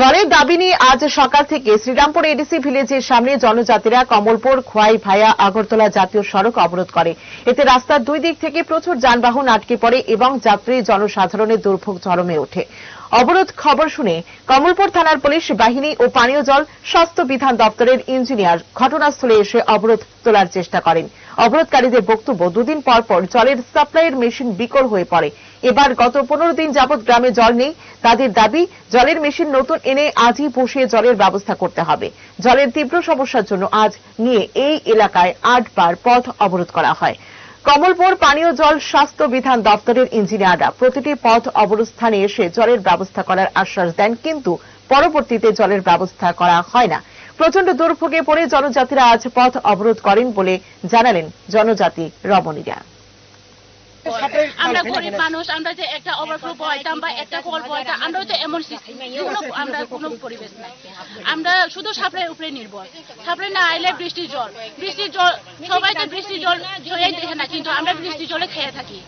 জলের দাবি নিয়ে আজ সকাল থেকে শ্রীরামপুর এডিসি ভিলেজের সামনে জনজাতিরা কমলপুর, খোয়াই ভায়া, আগরতলা জাতীয় সড়ক অবরোধ করে। এতে রাস্তার দুই দিক থেকে প্রচুর যানবাহন আটকে পড়ে এবং যাত্রী জনসাধারণের দুর্ভোগ চরমে ওঠে। অবরোধ খবর শুনে কমলপুর থানার পুলিশ, বাহিনী ও পানীয় জল স্বাস্থ্য বিধান দপ্তরের ইঞ্জিনিয়ার ঘটনাস্থলে এসে অবরোধ তোলার চেষ্টা করেন। অবরোধকারীদের বক্তব্য দুদিন পর পর জলের সাপ্লাইয়ের মেশিন বিকল হয়ে পড়ে। এবার গত পনেরো দিন যাবৎ গ্রামে জল নেই তাদের দাবি, জলের মেশিন নতুন এনে আজই বসিয়ে জলের ব্যবস্থা করতে হবে। জলের তীব্র সমস্যার জন্য আজ নিয়ে এই এলাকায় আটবার পথ অবরোধ করা হয়। কমলপুর পানীয় জল স্বাস্থ্য বিধান দপ্তরের ইঞ্জিনিয়াররা প্রতিটি পথ অবস্থানে এসে জলের ব্যবস্থা করার আশ্বাস দেন, কিন্তু পরবর্তীতে জলের ব্যবস্থা করা হয় না। প্রচণ্ড দুর্ভোগে পড়ে জনজাতিরা আজ পথ অবরোধ করেন বলে জানালেন জনজাতি রমণীরা। আমরা গরিব মানুষ আমরা যে একটা ওভারফ্লো বয়তাম বা একটা কল বয়তাম আমরা তো এমন আমরা কোনো পরিবেশ নাই। আমরা শুধু সাপ্লাই উপরে নির্ভর। সাপ্লাই না আইলে বৃষ্টির জল। বৃষ্টির জল সবাই তো বৃষ্টির জল জয়াই দেখে না কিন্তু আমরা বৃষ্টির জলে খেয়ে থাকি।